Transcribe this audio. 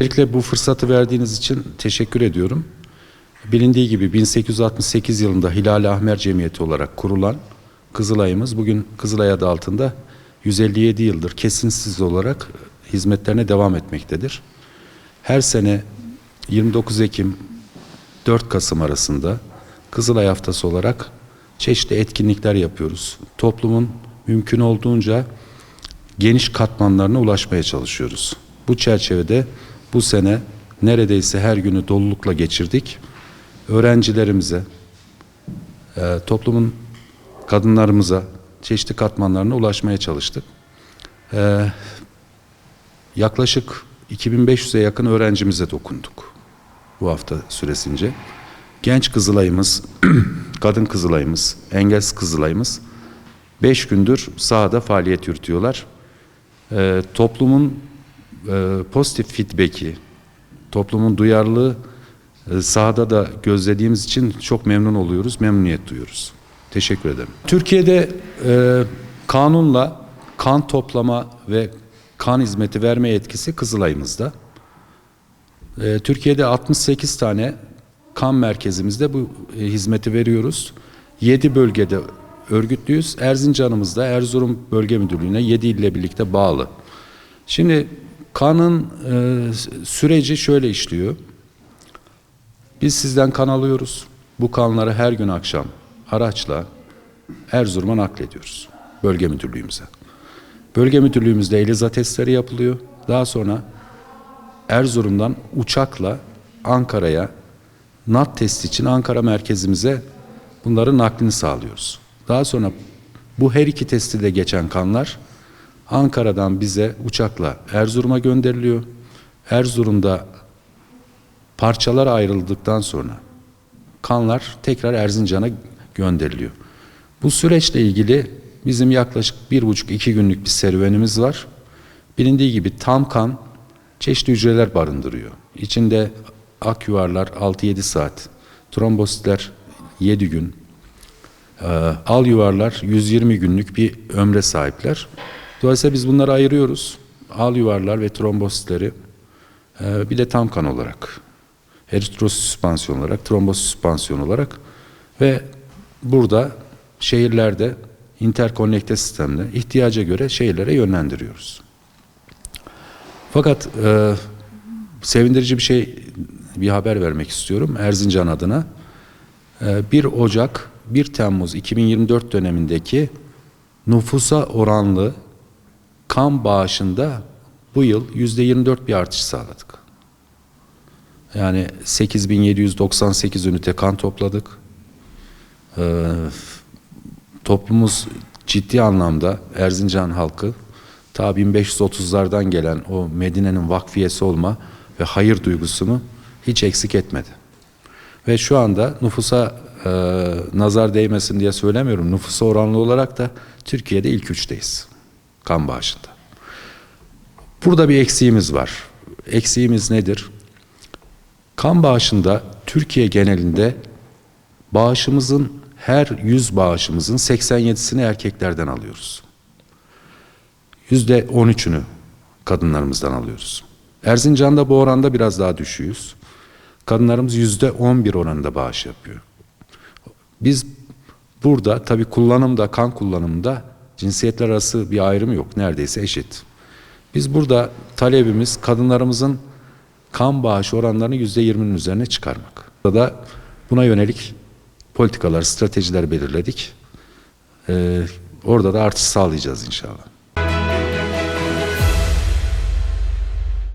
Öncelikle bu fırsatı verdiğiniz için teşekkür ediyorum. Bilindiği gibi 1868 yılında Hilal Ahmer Cemiyeti olarak kurulan Kızılay'ımız bugün Kızılay adı altında 157 yıldır kesintisiz olarak hizmetlerine devam etmektedir. Her sene 29 Ekim 4 Kasım arasında Kızılay Haftası olarak çeşitli etkinlikler yapıyoruz. Toplumun mümkün olduğunca geniş katmanlarına ulaşmaya çalışıyoruz. Bu çerçevede bu sene neredeyse her günü dolulukla geçirdik. Öğrencilerimize, e, toplumun kadınlarımıza, çeşitli katmanlarına ulaşmaya çalıştık. E, yaklaşık 2500'e yakın öğrencimize dokunduk bu hafta süresince. Genç Kızılay'ımız, kadın Kızılay'ımız, engelsiz Kızılay'ımız 5 gündür sahada faaliyet yürütüyorlar. Ee, toplumun e, pozitif feedback'i, toplumun duyarlılığı e, sahada da gözlediğimiz için çok memnun oluyoruz, memnuniyet duyuyoruz. Teşekkür ederim. Türkiye'de e, kanunla kan toplama ve kan hizmeti verme yetkisi Kızılay'ımızda. E, Türkiye'de 68 tane kan merkezimizde bu e, hizmeti veriyoruz. 7 bölgede örgütlüyüz. Erzincan'ımızda Erzurum Bölge Müdürlüğü'ne 7 ille birlikte bağlı. Şimdi kanın e, süreci şöyle işliyor. Biz sizden kan alıyoruz. Bu kanları her gün akşam araçla Erzurum'a naklediyoruz. Bölge müdürlüğümüze. Bölge müdürlüğümüzde ELISA testleri yapılıyor. Daha sonra Erzurum'dan uçakla Ankara'ya NAT testi için Ankara merkezimize bunların naklini sağlıyoruz. Daha sonra bu her iki testi de geçen kanlar Ankara'dan bize uçakla Erzurum'a gönderiliyor. Erzurum'da parçalar ayrıldıktan sonra kanlar tekrar Erzincan'a gönderiliyor. Bu süreçle ilgili bizim yaklaşık bir buçuk iki günlük bir serüvenimiz var. Bilindiği gibi tam kan çeşitli hücreler barındırıyor. İçinde ak yuvarlar 6-7 saat, trombositler 7 gün, al yuvarlar 120 günlük bir ömre sahipler. Dolayısıyla biz bunları ayırıyoruz. Al yuvarlar ve trombositleri e, bir de tam kan olarak, eritrosüspansiyon olarak, trombosüspansiyon olarak ve burada şehirlerde interkonnekte sistemle ihtiyaca göre şehirlere yönlendiriyoruz. Fakat e, sevindirici bir şey, bir haber vermek istiyorum Erzincan adına. E, 1 Ocak, 1 Temmuz 2024 dönemindeki nüfusa oranlı kan bağışında bu yıl yüzde 24 bir artış sağladık. Yani 8798 ünite kan topladık. Ee, toplumumuz ciddi anlamda Erzincan halkı ta 1530'lardan gelen o Medine'nin vakfiyesi olma ve hayır duygusunu hiç eksik etmedi. Ve şu anda nüfusa e, nazar değmesin diye söylemiyorum. Nüfusa oranlı olarak da Türkiye'de ilk üçteyiz kan bağışında. Burada bir eksiğimiz var. Eksiğimiz nedir? Kan bağışında Türkiye genelinde bağışımızın her 100 bağışımızın 87'sini erkeklerden alıyoruz. Yüzde 13'ünü kadınlarımızdan alıyoruz. Erzincan'da bu oranda biraz daha düşüyoruz. Kadınlarımız yüzde 11 oranında bağış yapıyor. Biz burada tabi kullanımda, kan kullanımında cinsiyetler arası bir ayrım yok. Neredeyse eşit. Biz burada talebimiz kadınlarımızın kan bağış oranlarını yüzde yirminin üzerine çıkarmak. Burada buna yönelik politikalar, stratejiler belirledik. Ee, orada da artış sağlayacağız inşallah.